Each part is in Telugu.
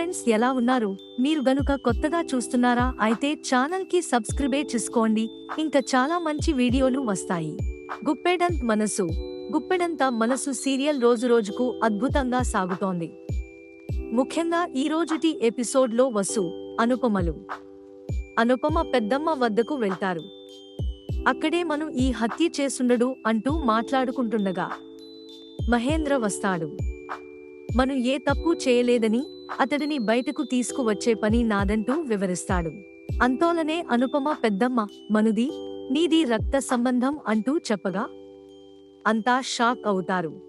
ఫ్రెండ్స్ ఎలా ఉన్నారు? మీరు గనుక కొత్తగా చూస్తున్నారా? అయితే ఛానల్కి సబ్స్క్రైబే చేసుకోండి. ఇంకా చాలా మంచి వీడియోలు వస్తాయి. గుప్పెడంత్ మనసు. గుప్పెడంత మనసు సీరియల్ రోజు రోజుకు అద్భుతంగా సాగుతోంది. ముఖ్యంగా ఈ రోజుటి ఎపిసోడ్లో వసు అనుపమలు. అనుపమ పెద్దమ్మ వద్దకు వెళ్తారు. అక్కడే మనం ఈ హత్య చేసుండడు అంటూ మాట్లాడుకుంటుండగా మహేంద్ర వస్తాడు. మనం ఏ తప్పు చేయలేదని అతడిని బయటకు తీసుకువచ్చే పని నాదంటూ వివరిస్తాడు. అంతోలనే అనుపమ పెద్దమ్మ మనుది నీది రక్త సంబంధం అంటూ చెప్పగా అంతా షాక్ అవుతారు.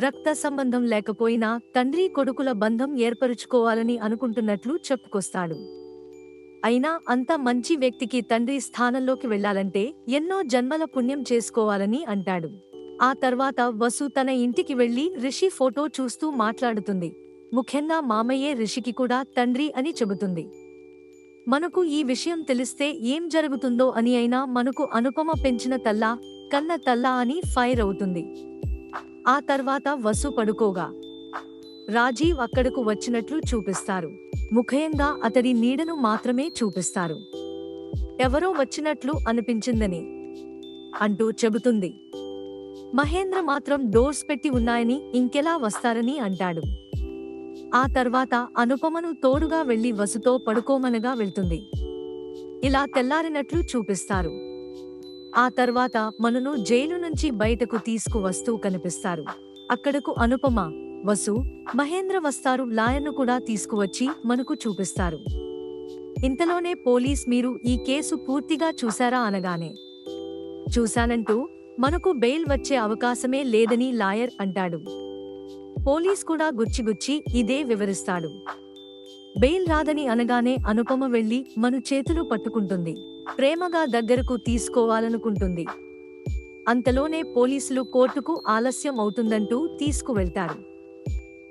రక్త సంబంధం లేకపోయినా తండ్రి కొడుకుల బంధం ఏర్పరుచుకోవాలని అనుకుంటున్నట్లు చెప్పుకొస్తాడు. అయినా అంత మంచి వ్యక్తికి తండ్రి స్థానంలోకి వెళ్ళాలంటే ఎన్నో జన్మల పుణ్యం చేసుకోవాలని అంటాడు. ఆ తర్వాత వసు తన ఇంటికి వెళ్ళి రిషి ఫోటో చూస్తూ మాట్లాడుతుంది. ముఖ్యంగా మామయ్యే రిషికి కూడా తండ్రి అని చెబుతుంది. మనకు ఈ విషయం తెలిస్తే ఏం జరుగుతుందో అని అయినా మనకు అనుపమ పెంచిన తల్లా కన్న తల్లా అని ఫైర్ అవుతుంది. ఆ తర్వాత వసు పడుకోగా. రాజీవ్ అక్కడకు వచ్చినట్లు చూపిస్తారు. ముఖ్యంగా అతడి నీడను మాత్రమే చూపిస్తారు. ఎవరో వచ్చినట్లు అనిపించిందని అంటూ చెబుతుంది. మహేంద్ర మాత్రం డోర్స్ పెట్టి ఉన్నాయని ఇంకెలా వస్తారని అంటాడు. ఆ తర్వాత అనుపమను తోడుగా వెళ్ళి వసుతో పడుకోమనగా వెళ్తుంది. ఇలా తెల్లారినట్లు చూపిస్తారు. ఆ తర్వాత మనును జైలు నుంచి బయటకు తీసుకువస్తూ కనిపిస్తారు. అక్కడకు అనుపమ వసు మహేంద్ర వస్తారు లాయర్ను కూడా తీసుకువచ్చి మనకు చూపిస్తారు. ఇంతలోనే పోలీస్ మీరు ఈ కేసు పూర్తిగా చూశారా అనగానే చూశానంటూ మనకు బెయిల్ వచ్చే అవకాశమే లేదని లాయర్ అంటాడు. పోలీస్ కూడా గుచ్చిగుచ్చి ఇదే వివరిస్తాడు. బెయిల్ రాదని అనగానే అనుపమ వెళ్ళి మను చేతులు పట్టుకుంటుంది. ప్రేమగా దగ్గరకు తీసుకోవాలనుకుంటుంది. అంతలోనే పోలీసులు కోర్టుకు ఆలస్యం అవుతుందంటూ తీసుకువెళ్తారు.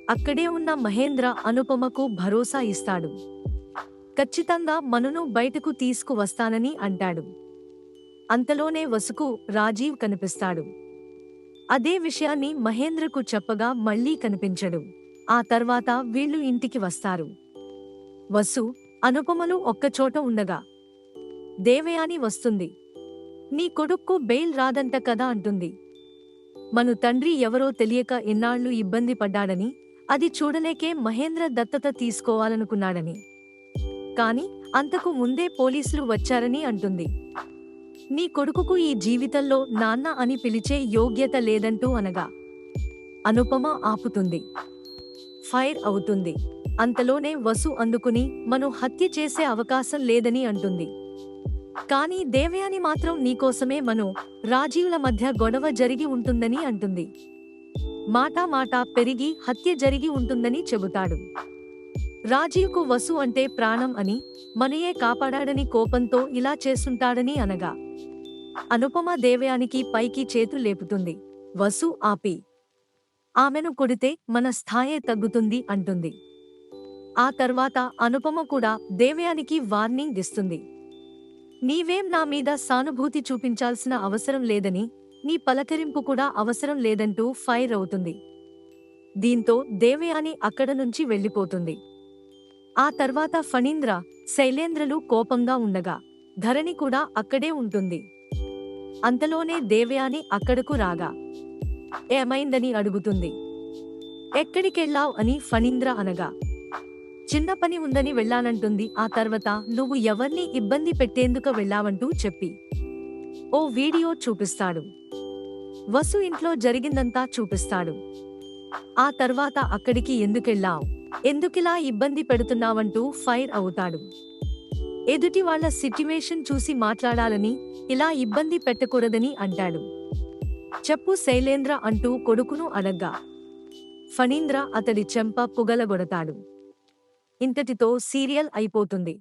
అక్కడే ఉన్న మహేంద్ర అనుపమకు భరోసా ఇస్తాడు. ఖచ్చితంగా మనును బయటకు తీసుకువస్తానని అంటాడు. అంతలోనే వసుకు రాజీవ్ కనిపిస్తాడు. అదే విషయాన్ని మహేంద్రకు చెప్పగా మళ్ళీ కనిపించడు. ఆ తర్వాత వీళ్ళు ఇంటికి వస్తారు. వసు అనుపమలు ఒక్కచోట ఉండగా దేవయాని వస్తుంది. నీ కొడుక్కు బెయిల్ రాదంట కదా అంటుంది. మను తండ్రి ఎవరో తెలియక ఎన్నాళ్ళు ఇబ్బంది పడ్డాడని అది చూడలేకే మహేంద్ర దత్తత తీసుకోవాలనుకున్నాడని. కాని అంతకు ముందే పోలీసులు వచ్చారని అంటుంది. నీ కొడుకుకు ఈ జీవితంలో నాన్న అని పిలిచే యోగ్యత లేదంటూ అనగా అనుపమ ఆపుతుంది. ఫైర్ అవుతుంది. అంతలోనే వసు అందుకుని మను హత్య చేసే అవకాశం లేదని అంటుంది. కానీ దేవయాని మాత్రం నీకోసమే మను రాజీవుల మధ్య గొడవ జరిగి ఉంటుందని అంటుంది. మాటా మాటా పెరిగి హత్య జరిగి ఉంటుందని చెబుతాడు. రాజీవ్కు వసు అంటే ప్రాణం అని మనయే కాపాడాడని కోపంతో ఇలా చేస్తుంటాడని అనగా అనుపమ దేవయానికి పైకి చేతులు లేపుతుంది. వసు ఆపి ఆమెను కొడితే మన స్థాయే తగ్గుతుంది అంటుంది. ఆ తర్వాత అనుపమ కూడా దేవయానికి వార్నింగ్ ఇస్తుంది. నీవేం నా మీద సానుభూతి చూపించాల్సిన అవసరం లేదని నీ పలకరింపు కూడా అవసరం లేదంటూ ఫైర్ అవుతుంది. దీంతో దేవయాని అక్కడ నుంచి వెళ్ళిపోతుంది. ఆ తర్వాత ఫణీంద్ర శైలేంద్రలు కోపంగా ఉండగా ధరణి కూడా అక్కడే ఉంటుంది. అంతలోనే దేవయాని అక్కడకు రాగా ఏమైందని? అడుగుతుంది. ఎక్కడికెళ్ళావ్? అని ఫణీంద్ర అనగా చిన్న పని ఉందని వెళ్ళానంటుంది. ఆ తర్వాత నువ్వు ఎవర్నీ ఇబ్బంది పెట్టేందుకు వెళ్ళావంటూ చెప్పి ఓ వీడియో చూపిస్తాడు. వసు ఇంట్లో జరిగిందంతా చూపిస్తాడు. ఆ తర్వాత అక్కడికి ఎందుకెళ్ళావ్? ఎందుకిలా ఇబ్బంది పెడుతున్నావంటూ ఫైర్ అవుతాడు. ఎదుటి వాళ్ళ సిట్యువేషన్ చూసి మాట్లాడాలని ఇలా ఇబ్బంది పెట్టకూడదని అంటాడు. చెప్పు శైలేంద్ర అంటూ కొడుకును అడగ్గా. ఫణీంద్ర అతడి చెంప పుగలగొడతాడు. ఇంతటితో సీరియల్ అయిపోతుంది.